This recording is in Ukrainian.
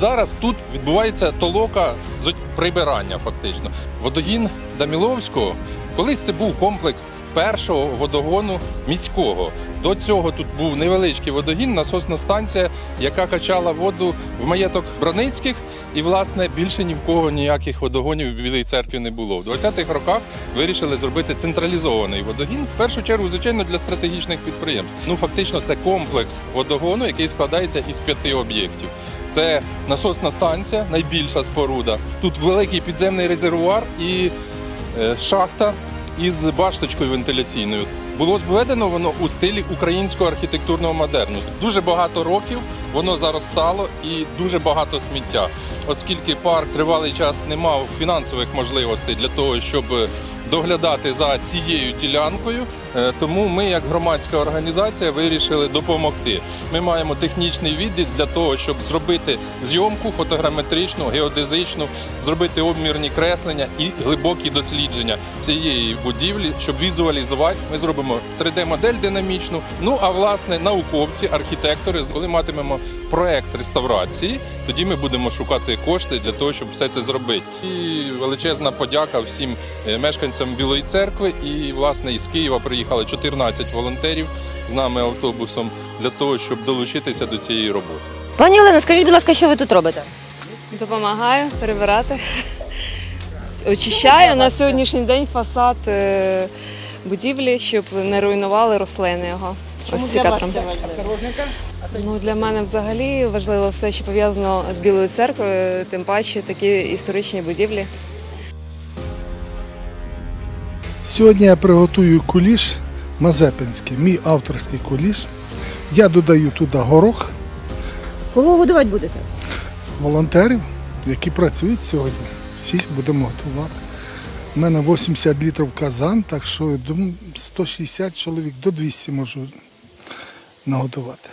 зараз тут відбувається толока з прибирання, фактично. Водогін Даміловського колись це був комплекс першого водогону міського. До цього тут був невеличкий водогін, насосна станція, яка качала воду в маєток Броницьких. І, власне, більше ні в кого ніяких водогонів в Білій церкві не було. В 20-х роках вирішили зробити централізований водогін. В першу чергу, звичайно, для стратегічних підприємств. Ну, фактично, це комплекс водогону, який складається із п'яти об'єктів. Це насосна станція, найбільша споруда. Тут великий підземний резервуар і е, шахта із башточкою вентиляційною. Було зведено воно у стилі українського архітектурного модерну. Дуже багато років воно заростало і дуже багато сміття. Оскільки парк тривалий час не мав фінансових можливостей для того, щоб доглядати за цією ділянкою, е, тому ми, як громадська організація, вирішили допомогти. Ми маємо технічний відділ для того, щоб зробити зйомку фотограметричну, геодезичну, зробити обмірні креслення і глибокі дослідження цієї будівлі, щоб візуалізувати. Ми зробимо 3D-модель динамічну. Ну а власне науковці, архітектори, коли матимемо проект реставрації, тоді ми будемо шукати кошти для того, щоб все це зробити. І величезна подяка всім е, мешканцям Білої церкви. І власне із Києва приїхали 14 волонтерів з нами автобусом для того, щоб долучитися до цієї роботи. Пані Олена, скажіть, будь ласка, що ви тут робите? Допомагаю перебирати. Очищаю на сьогоднішній день фасад е, будівлі, щоб не руйнували рослини його. Ось секатором. Ну, для мене взагалі важливо все, що пов'язано з Білою церквою, тим паче такі історичні будівлі. Сьогодні я приготую куліш мазепинський, мій авторський куліш. Я додаю туди горох Кого годувати будете? волонтерів, які працюють сьогодні. Всіх будемо готувати. У мене 80 літрів казан, так що я думаю, 160 чоловік до 200 можу наготувати.